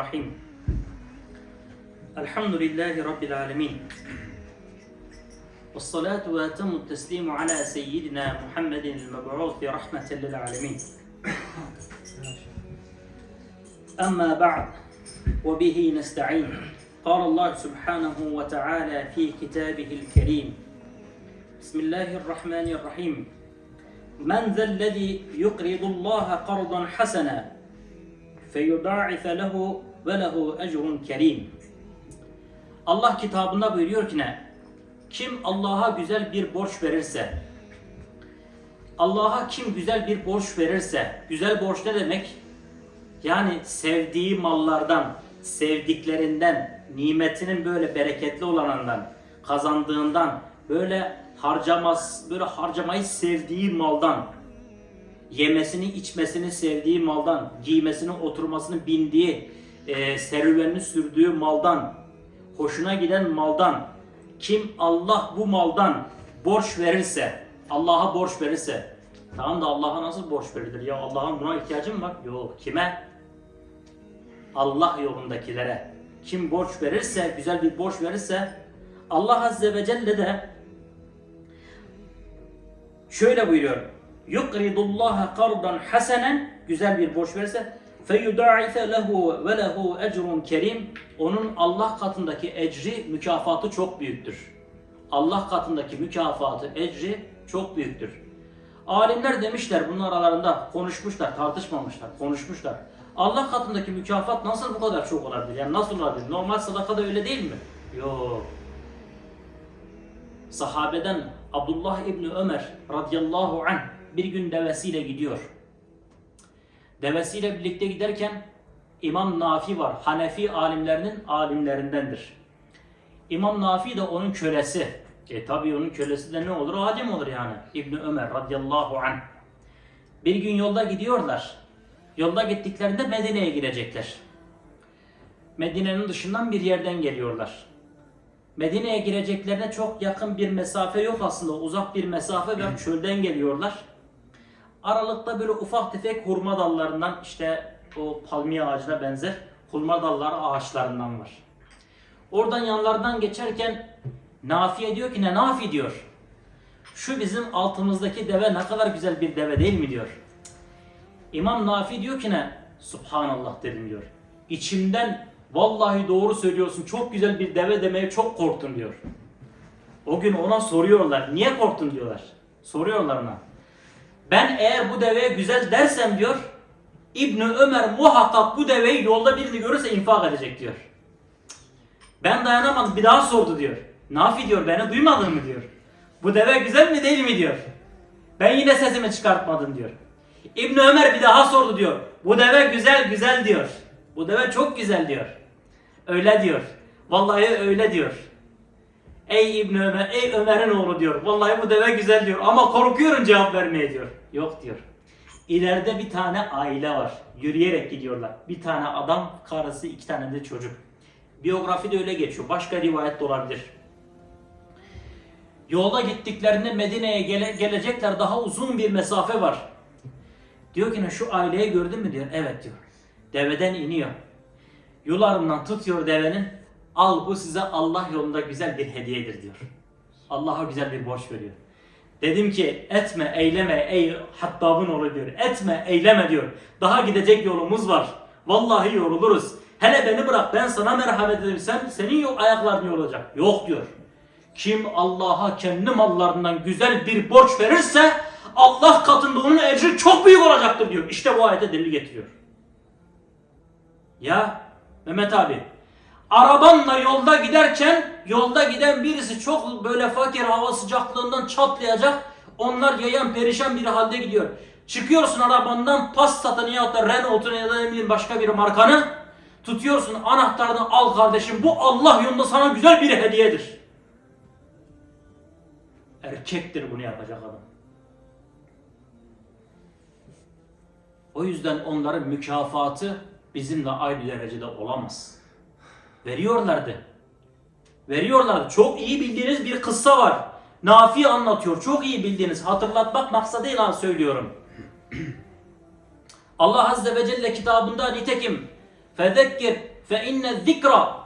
الرحيم. الحمد لله رب العالمين. والصلاة وأتم التسليم على سيدنا محمد المبعوث رحمة للعالمين. أما بعد وبه نستعين. قال الله سبحانه وتعالى في كتابه الكريم. بسم الله الرحمن الرحيم. من ذا الذي يقرض الله قرضا حسنا فيضاعف له ve lehu ecrun kerim. Allah kitabında buyuruyor ki ne? Kim Allah'a güzel bir borç verirse, Allah'a kim güzel bir borç verirse, güzel borç ne demek? Yani sevdiği mallardan, sevdiklerinden, nimetinin böyle bereketli olanından, kazandığından, böyle harcamaz, böyle harcamayı sevdiği maldan, yemesini, içmesini sevdiği maldan, giymesini, oturmasını bindiği, e, serüvenini sürdüğü maldan, hoşuna giden maldan, kim Allah bu maldan borç verirse, Allah'a borç verirse, tamam da Allah'a nasıl borç verilir? Ya Allah'ın buna ihtiyacı mı var? Yok. Kime? Allah yolundakilere. Kim borç verirse, güzel bir borç verirse, Allah Azze ve Celle de şöyle buyuruyor. Yukridullaha kardan hasenen güzel bir borç verirse lehu ve lehu ecrun kerim onun Allah katındaki ecri mükafatı çok büyüktür. Allah katındaki mükafatı ecri çok büyüktür. Alimler demişler bunun aralarında konuşmuşlar, tartışmamışlar, konuşmuşlar. Allah katındaki mükafat nasıl bu kadar çok olabilir? Yani nasıl olabilir? Normal sadaka da öyle değil mi? Yok sahabeden Abdullah İbni Ömer radıyallahu anh bir gün devesiyle gidiyor. Devesiyle birlikte giderken İmam Nafi var. Hanefi alimlerinin alimlerindendir. İmam Nafi de onun kölesi. E tabi onun kölesi de ne olur? Adem olur yani. İbni Ömer radıyallahu anh. Bir gün yolda gidiyorlar. Yolda gittiklerinde Medine'ye girecekler. Medine'nin dışından bir yerden geliyorlar. Medine'ye gireceklerine çok yakın bir mesafe yok aslında. Uzak bir mesafe ve çölden geliyorlar. Aralıkta böyle ufak tefek hurma dallarından işte o palmiye ağacına benzer hurma dalları ağaçlarından var. Oradan yanlardan geçerken Nafiye diyor ki ne Nafi diyor. Şu bizim altımızdaki deve ne kadar güzel bir deve değil mi diyor. İmam Nafi diyor ki ne? Subhanallah dedim diyor. İçimden vallahi doğru söylüyorsun çok güzel bir deve demeye çok korktum diyor. O gün ona soruyorlar. Niye korktun diyorlar. Soruyorlar ona. Ben eğer bu deveye güzel dersem diyor İbni Ömer muhakkak bu deveyi yolda birini görürse infak edecek diyor. Ben dayanamadım bir daha sordu diyor. Nafi diyor beni duymadın mı diyor. Bu deve güzel mi değil mi diyor. Ben yine sesimi çıkartmadım diyor. İbni Ömer bir daha sordu diyor. Bu deve güzel güzel diyor. Bu deve çok güzel diyor. Öyle diyor. Vallahi öyle diyor. Ey İbn Ömer, ey Ömer'in oğlu diyor. Vallahi bu deve güzel diyor ama korkuyorum cevap vermeye diyor. Yok diyor. İleride bir tane aile var. Yürüyerek gidiyorlar. Bir tane adam, karısı, iki tane de çocuk. Biyografide öyle geçiyor. Başka rivayet de olabilir. Yolda gittiklerinde Medine'ye gele- gelecekler daha uzun bir mesafe var. Diyor ki ne şu aileyi gördün mü diyor. Evet diyor. Deveden iniyor. Yularından tutuyor devenin. Al bu size Allah yolunda güzel bir hediyedir diyor. Allah'a güzel bir borç veriyor. Dedim ki etme eyleme ey Hattab'ın oğlu diyor. Etme eyleme diyor. Daha gidecek yolumuz var. Vallahi yoruluruz. Hele beni bırak ben sana merhamet ederim. senin yok ayakların yorulacak. Yok diyor. Kim Allah'a kendi mallarından güzel bir borç verirse Allah katında onun ecri çok büyük olacaktır diyor. İşte bu ayete delil getiriyor. Ya Mehmet abi arabanla yolda giderken yolda giden birisi çok böyle fakir hava sıcaklığından çatlayacak. Onlar yayan perişan bir halde gidiyor. Çıkıyorsun arabandan Passat'ını ya da Renault'unu ya da ne bileyim başka bir markanı tutuyorsun anahtarını al kardeşim bu Allah yolunda sana güzel bir hediyedir. Erkektir bunu yapacak adam. O yüzden onların mükafatı bizimle aynı derecede olamaz. Veriyorlardı. Veriyorlardı. Çok iyi bildiğiniz bir kıssa var. Nafi anlatıyor. Çok iyi bildiğiniz. Hatırlatmak maksadıyla söylüyorum. Allah Azze ve Celle kitabında nitekim Fezekkir fe inne zikra.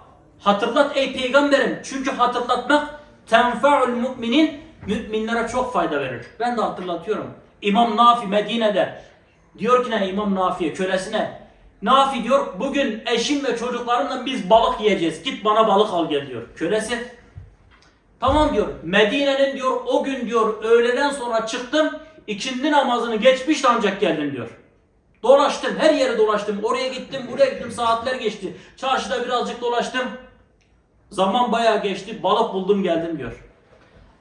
Hatırlat ey peygamberim. Çünkü hatırlatmak tenfa'ul müminin müminlere çok fayda verir. Ben de hatırlatıyorum. İmam Nafi Medine'de diyor ki ne İmam Nafi'ye kölesine Nafi diyor bugün eşim ve çocuklarımla biz balık yiyeceğiz. Git bana balık al gel diyor. Kölesi Tamam diyor. Medine'nin diyor o gün diyor öğleden sonra çıktım. ikindi namazını geçmiş ancak geldim diyor. Dolaştım. Her yere dolaştım. Oraya gittim, buraya gittim. Saatler geçti. Çarşıda birazcık dolaştım. Zaman bayağı geçti. Balık buldum geldim diyor.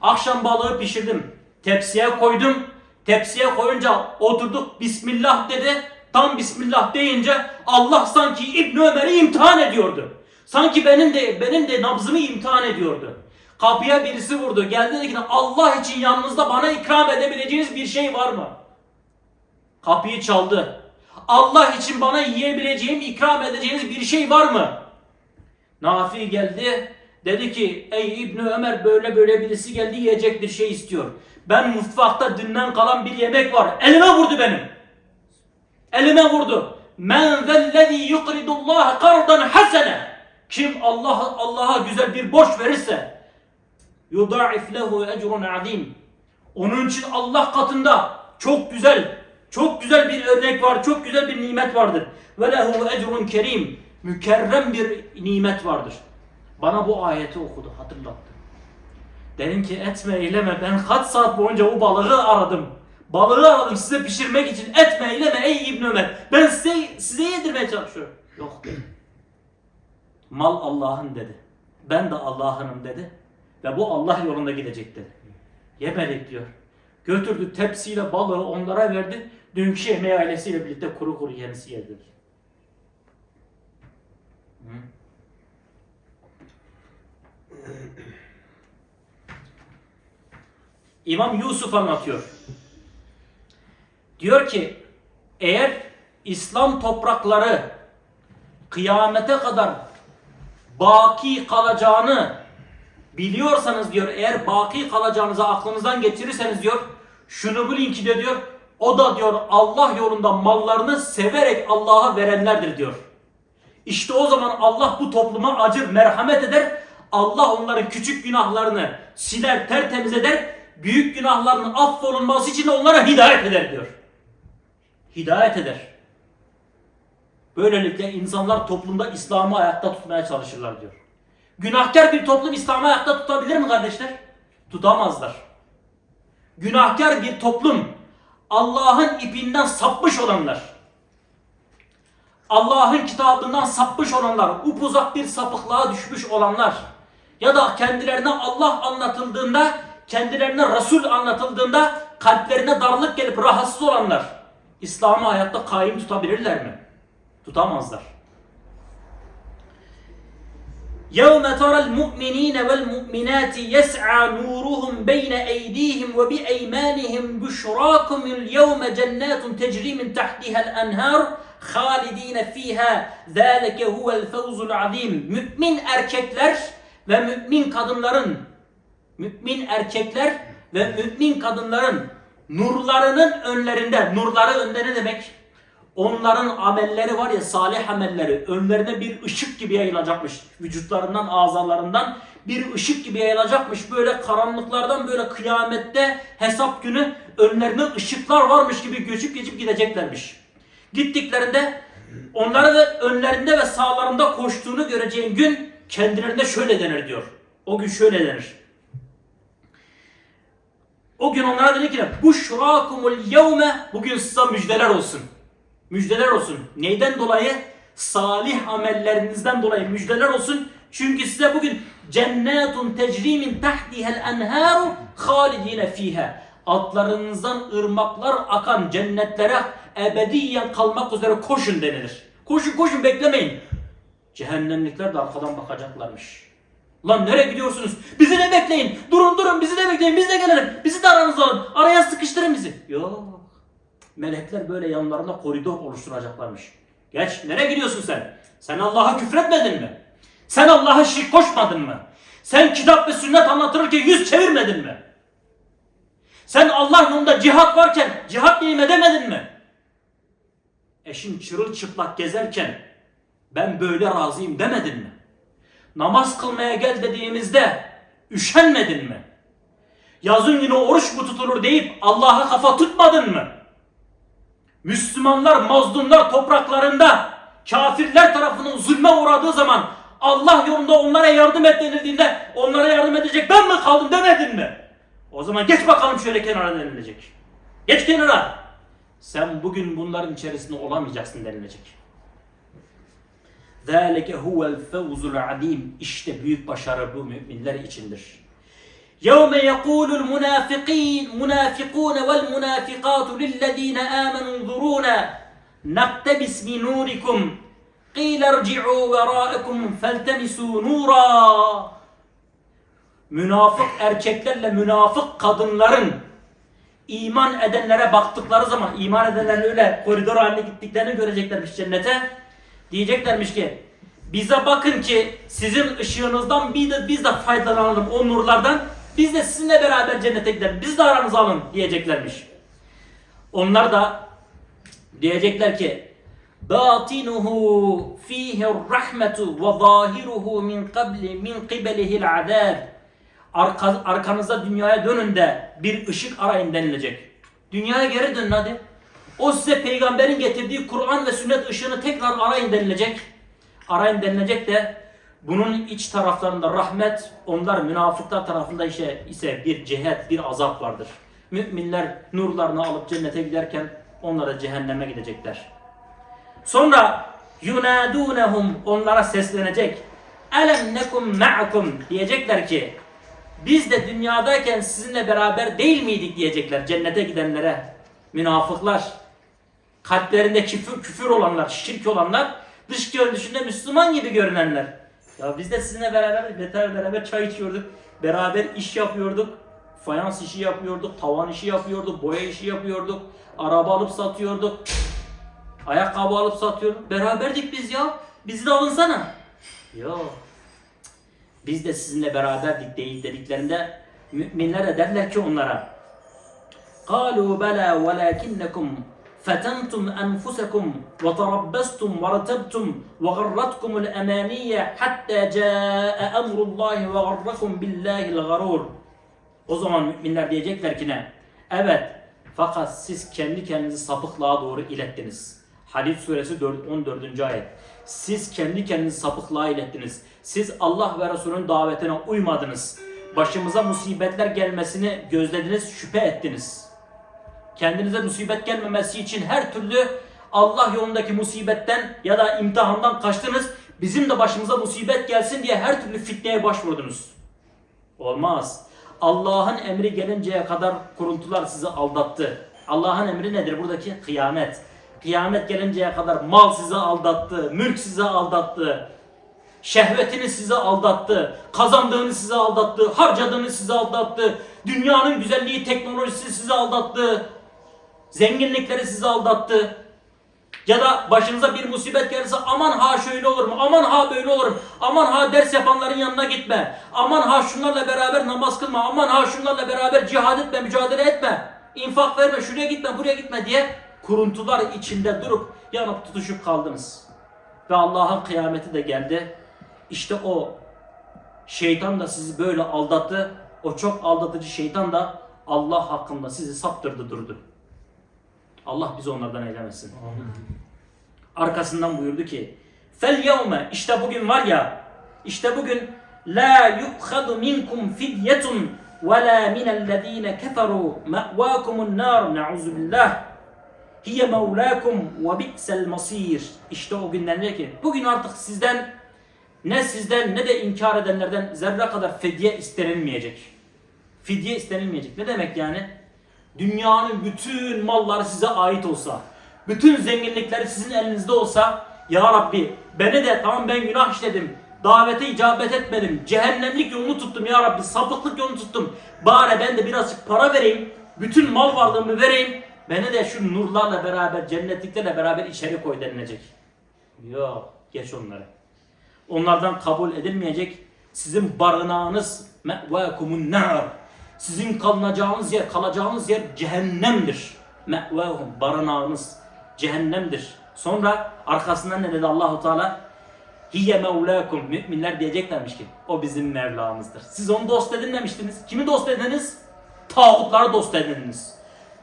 Akşam balığı pişirdim. Tepsiye koydum. Tepsiye koyunca oturduk. Bismillah dedi. Tam Bismillah deyince Allah sanki İbn Ömer'i imtihan ediyordu. Sanki benim de benim de nabzımı imtihan ediyordu. Kapıya birisi vurdu. Geldi dedi ki Allah için yanınızda bana ikram edebileceğiniz bir şey var mı? Kapıyı çaldı. Allah için bana yiyebileceğim, ikram edeceğiniz bir şey var mı? Nafi geldi. Dedi ki ey İbni Ömer böyle böyle birisi geldi yiyecek bir şey istiyor. Ben mutfakta dünden kalan bir yemek var. Elime vurdu benim. Elime vurdu. Men zellezî yukridullâhe kardan hasene. Kim Allah Allah'a güzel bir borç verirse yudâif lehu ecrun azim. Onun için Allah katında çok güzel, çok güzel bir örnek var, çok güzel bir nimet vardır. Ve lehu ecrun kerim. Mükerrem bir nimet vardır. Bana bu ayeti okudu, hatırlattı. Dedim ki etme eyleme ben kaç saat boyunca o balığı aradım. Balığı aradım size pişirmek için. Etme eyleme ey İbn Ömer. Ben size, size yedirmeye çalışıyorum. Yok. Mal Allah'ın dedi. Ben de Allah'ınım dedi. Ve bu Allah yolunda gidecek dedi. Yemedik diyor. Götürdü tepsiyle balığı onlara verdi. Dünkü yemeği ailesiyle birlikte kuru kuru yenisi yediler. İmam Yusuf anlatıyor. Diyor ki eğer İslam toprakları kıyamete kadar baki kalacağını biliyorsanız diyor eğer baki kalacağınızı aklınızdan geçirirseniz diyor şunu bilin ki de diyor o da diyor Allah yolunda mallarını severek Allah'a verenlerdir diyor. İşte o zaman Allah bu topluma acır, merhamet eder. Allah onların küçük günahlarını siler, tertemiz eder. Büyük günahlarının affolunması için onlara hidayet eder diyor. Hidayet eder. Böylelikle insanlar toplumda İslam'ı ayakta tutmaya çalışırlar diyor. Günahkar bir toplum İslam'ı ayakta tutabilir mi kardeşler? Tutamazlar. Günahkar bir toplum Allah'ın ipinden sapmış olanlar, Allah'ın kitabından sapmış olanlar, upuzak bir sapıklığa düşmüş olanlar ya da kendilerine Allah anlatıldığında, kendilerine Resul anlatıldığında kalplerine darlık gelip rahatsız olanlar İslam'ı hayatta kaim tutabilirler mi? Tutamazlar. يَوْمَ تَرَى الْمُؤْمِنِينَ وَالْمُؤْمِنَاتِ يَسْعَى نُورُهُمْ بَيْنَ أَيْدِيهِمْ وَبِأَيْمَانِهِمْ بُشْرَاكُمُ الْيَوْمَ جَنَّاتٌ تَجْرِي مِنْ تَحْتِهَا الْأَنْهَارُ خَالِد۪ينَ ف۪يهَا ذَٰلَكَ هُوَ الْفَوْزُ الْعَظ۪يمُ Mümin erkekler ve mümin kadınların mümin erkekler ve mümin kadınların nurlarının önlerinde, nurları önde ne demek? Onların amelleri var ya salih amelleri önlerine bir ışık gibi yayılacakmış. Vücutlarından, azalarından bir ışık gibi yayılacakmış. Böyle karanlıklardan böyle kıyamette hesap günü önlerine ışıklar varmış gibi göçüp geçip gideceklermiş. Gittiklerinde onlara da önlerinde ve sağlarında koştuğunu göreceğin gün kendilerine şöyle denir diyor. O gün şöyle denir. O gün onlara dedi ki bu şurakumul yevme bugün size müjdeler olsun. Müjdeler olsun. Neyden dolayı? Salih amellerinizden dolayı müjdeler olsun. Çünkü size bugün cennetun tecri min tahtihel enharu halidine fiha. Altlarınızdan ırmaklar akan cennetlere ebediyen kalmak üzere koşun denilir. Koşun koşun beklemeyin. Cehennemlikler de arkadan bakacaklarmış. Lan nereye gidiyorsunuz? Bizi de bekleyin. Durun durun bizi de bekleyin. Biz de gelelim. Bizi de aranızda alın. Araya sıkıştırın bizi. Yok. Melekler böyle yanlarında koridor oluşturacaklarmış. Geç. Nereye gidiyorsun sen? Sen Allah'a küfretmedin mi? Sen Allah'a şirk koşmadın mı? Sen kitap ve sünnet anlatırken yüz çevirmedin mi? Sen Allah yolunda cihat varken cihat neyim edemedin mi? Eşin çırılçıplak gezerken ben böyle razıyım demedin mi? Namaz kılmaya gel dediğimizde üşenmedin mi? Yazın yine oruç mu tutulur deyip Allah'a kafa tutmadın mı? Müslümanlar, mazlumlar topraklarında kafirler tarafından zulme uğradığı zaman Allah yolunda onlara yardım et denildiğinde onlara yardım edecek ben mi kaldım demedin mi? O zaman geç bakalım şöyle kenara denilecek. Geç kenara. Sen bugün bunların içerisinde olamayacaksın denilecek. ذَٰلَكَ هُوَ الْفَوْزُ الْعَظِيمِ İşte büyük başarı bu müminler içindir. يَوْمَ يَقُولُ الْمُنَافِقِينَ مُنَافِقُونَ وَالْمُنَافِقَاتُ لِلَّذ۪ينَ آمَنُوا انظُرُونَا نَقْتَبِسْ مِنْ نُورِكُمْ قِيلَ ارْجِعُوا وَرَاءَكُمْ فَالْتَمِسُوا نُورًا Münafık erkeklerle münafık kadınların iman edenlere baktıkları zaman iman edenlerin öyle koridor haline gittiklerini göreceklermiş cennete. Diyeceklermiş ki bize bakın ki sizin ışığınızdan biz de, biz de faydalanalım o nurlardan. Biz de sizinle beraber cennete gidelim. Biz de aranıza alın diyeceklermiş. Onlar da diyecekler ki batinuhu fihi rahmetu ve zahiruhu min qabli min qibalihi'l azab. Arka, arkanıza dünyaya dönün de bir ışık arayın denilecek. Dünyaya geri dönün hadi. O size peygamberin getirdiği Kur'an ve sünnet ışığını tekrar arayın denilecek. Arayın denilecek de bunun iç taraflarında rahmet, onlar münafıklar tarafında ise, ise bir cehet, bir azap vardır. Müminler nurlarını alıp cennete giderken onlar da cehenneme gidecekler. Sonra yunadunhum onlara seslenecek. Elem nekum ma'akum diyecekler ki biz de dünyadayken sizinle beraber değil miydik diyecekler cennete gidenlere. Münafıklar, kalplerinde küfür, küfür olanlar, şirk olanlar, dış görünüşünde Müslüman gibi görünenler. Ya biz de sizinle beraber, beraber, beraber çay içiyorduk, beraber iş yapıyorduk, fayans işi yapıyorduk, tavan işi yapıyorduk, boya işi yapıyorduk, araba alıp satıyorduk, ayakkabı alıp satıyorduk. Beraberdik biz ya, bizi de alınsana. Yok. Biz de sizinle beraberdik değil dediklerinde müminler de derler ki onlara قالوا بلى ولكنكم فتنتم أنفسكم وتربصتم وارتبتم وغرتكم الأمانية حتى جاء أمر الله وغركم بالله الغرور O zaman müminler diyecekler ki ne? Evet fakat siz kendi kendinizi sapıklığa doğru ilettiniz. Hadid suresi 4 14. ayet. Siz kendi kendinizi sapıklığa ilettiniz. Siz Allah ve Resulünün davetine uymadınız. Başımıza musibetler gelmesini gözlediniz, şüphe ettiniz. Kendinize musibet gelmemesi için her türlü Allah yolundaki musibetten ya da imtihandan kaçtınız. Bizim de başımıza musibet gelsin diye her türlü fitneye başvurdunuz. Olmaz. Allah'ın emri gelinceye kadar kuruntular sizi aldattı. Allah'ın emri nedir? Buradaki kıyamet. Kıyamet gelinceye kadar mal sizi aldattı, mülk sizi aldattı, şehvetini size aldattı, kazandığını size aldattı, harcadığını size aldattı, dünyanın güzelliği, teknolojisi sizi aldattı, zenginlikleri sizi aldattı. Ya da başınıza bir musibet gelirse aman ha şöyle olur mu? Aman ha böyle olur mu? Aman ha ders yapanların yanına gitme. Aman ha şunlarla beraber namaz kılma. Aman ha şunlarla beraber cihad etme, mücadele etme. İnfak verme, şuraya gitme, buraya gitme diye kuruntular içinde durup yanıp tutuşup kaldınız. Ve Allah'ın kıyameti de geldi. İşte o şeytan da sizi böyle aldattı. O çok aldatıcı şeytan da Allah hakkında sizi saptırdı durdu. Allah bizi onlardan eylemesin. Arkasından buyurdu ki Fel yevme işte bugün var ya işte bugün la yukhadu minkum fidyetun ve la minellezine keferu me'vakumun nar ne'uzu billah hiye mevlakum ve bi'sel masir işte o gün denilir ki bugün artık sizden ne sizden ne de inkar edenlerden zerre kadar fidye istenilmeyecek. Fidye istenilmeyecek. Ne demek yani? Dünyanın bütün malları size ait olsa, bütün zenginlikleri sizin elinizde olsa, Ya Rabbi beni de tamam ben günah işledim, davete icabet etmedim, cehennemlik yolunu tuttum Ya Rabbi, sapıklık yolunu tuttum. Bari ben de birazcık para vereyim, bütün mal varlığımı vereyim, beni de şu nurlarla beraber, cennetliklerle beraber içeri koy denilecek. Yok, geç onları. Onlardan kabul edilmeyecek. Sizin barınağınız me'vakumun nar. Sizin kalınacağınız yer, kalacağınız yer cehennemdir. Me'vahum barınağınız cehennemdir. Sonra arkasından ne dedi Allahu Teala? hiye mevlakum. Müminler diyeceklermiş ki o bizim Mevlamızdır. Siz onu dost edinmemiştiniz. Kimi dost edindiniz? Tağutları dost edindiniz.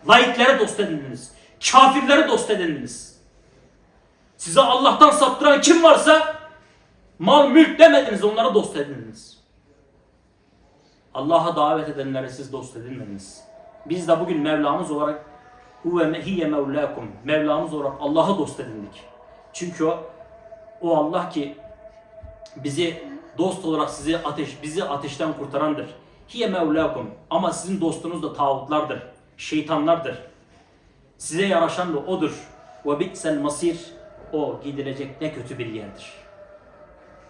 Laiklere dost edindiniz. Kafirleri dost edindiniz. Size Allah'tan saptıran kim varsa mal mülk demediniz onlara dost edindiniz. Allah'a davet edenlere siz dost edinmediniz. Biz de bugün Mevlamız olarak huve hiye mevlakum. Mevlamız olarak Allah'a dost edindik. Çünkü o, o Allah ki bizi dost olarak sizi ateş bizi ateşten kurtarandır. Hiye mevlakum. Ama sizin dostunuz da tağutlardır. Şeytanlardır. Size yaraşan da odur. Ve bi'sel masir. O gidilecek ne kötü bir yerdir.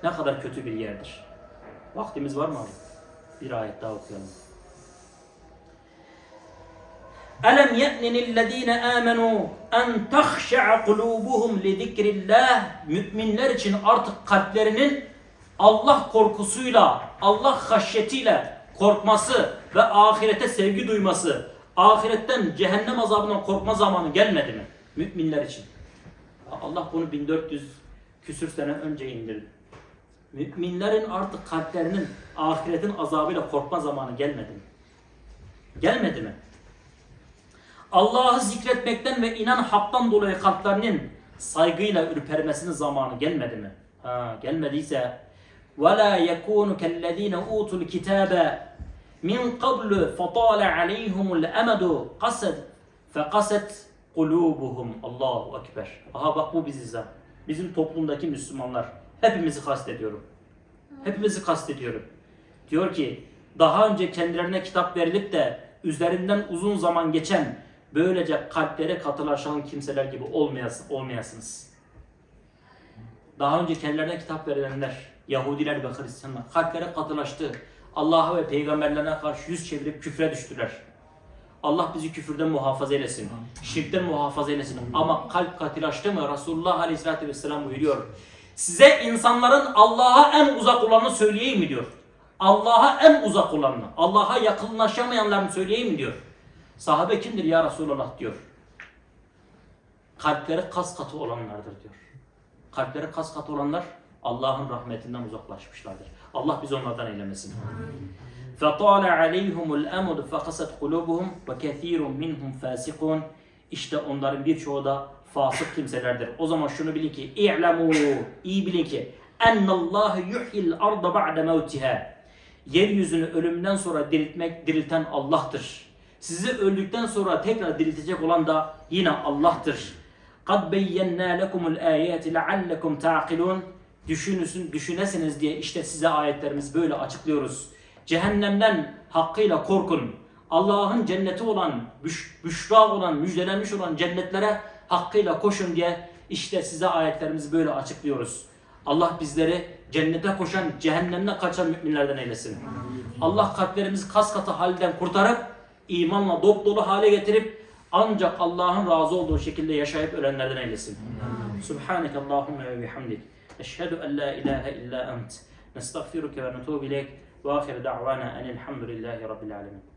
Ne kadar kötü bir yerdir. Vaktimiz var mı abi? Bir ayet daha okuyalım. ألم يأن للذين آمنوا أن تخشع قلوبهم لذكر الله Müminler için artık kalplerinin Allah korkusuyla, Allah haşyetiyle korkması ve ahirete sevgi duyması, ahiretten cehennem azabından korkma zamanı gelmedi mi? Müminler için. Allah bunu 1400 küsür sene önce indirdi. Müminlerin artık kalplerinin ahiretin azabıyla korkma zamanı gelmedi mi? Gelmedi mi? Allah'ı zikretmekten ve inan haktan dolayı kalplerinin saygıyla ürpermesinin zamanı gelmedi mi? Ha, gelmediyse وَلَا يَكُونُ كَالَّذ۪ينَ اُوتُوا الْكِتَابَ مِنْ قَبْلُ فَطَالَ عَلَيْهُمُ الْأَمَدُ قَسَدْ فَقَسَتْ قُلُوبُهُم Allahu Ekber. Aha bak bu biziz ha. Bizim toplumdaki Müslümanlar. Hepimizi kastediyorum. Hepimizi kastediyorum. Diyor ki daha önce kendilerine kitap verilip de üzerinden uzun zaman geçen böylece kalplere katılaşan kimseler gibi olmayasın, olmayasınız. Daha önce kendilerine kitap verilenler, Yahudiler ve Hristiyanlar kalplere katılaştı. Allah'a ve peygamberlerine karşı yüz çevirip küfre düştüler. Allah bizi küfürden muhafaza eylesin. Şirkten muhafaza eylesin. Ama kalp katılaştı mı Resulullah Aleyhisselatü Vesselam buyuruyor. Size insanların Allah'a en uzak olanını söyleyeyim mi diyor. Allah'a en uzak olanını, Allah'a yakınlaşamayanlarını söyleyeyim mi diyor. Sahabe kimdir ya Resulullah diyor. Kalpleri kas katı olanlardır diyor. Kalpleri kas katı olanlar Allah'ın rahmetinden uzaklaşmışlardır. Allah bizi onlardan eylemesin. فَطَالَ عَلَيْهُمُ الْأَمُدُ فَقَسَتْ قُلُوبُهُمْ وَكَثِيرٌ مِنْهُمْ فَاسِقُونَ İşte onların birçoğu da fasık kimselerdir. O zaman şunu bilin ki i'lemû iyi bilin ki ennallâhe yuhyil arda ba'de mevtiha yeryüzünü ölümden sonra diriltmek dirilten Allah'tır. Sizi öldükten sonra tekrar diriltecek olan da yine Allah'tır. قَدْ بَيَّنَّا لَكُمُ الْآيَاتِ لَعَلَّكُمْ تَعْقِلُونَ Düşünüsün, düşünesiniz diye işte size ayetlerimiz böyle açıklıyoruz. Cehennemden hakkıyla korkun. Allah'ın cenneti olan, büş, büşra olan, müjdelenmiş olan cennetlere hakkıyla koşun diye işte size ayetlerimizi böyle açıklıyoruz. Allah bizleri cennete koşan, cehennemden kaçan müminlerden eylesin. Allah kalplerimizi kas katı halden kurtarıp, imanla dop dolu hale getirip, ancak Allah'ın razı olduğu şekilde yaşayıp ölenlerden eylesin. Subhaneke Allahümme ve bihamdik. Eşhedü en la ilahe illa ent. Nestağfiruke ve netubu ileyk. Ve ahir da'vana enelhamdülillahi rabbil alemin.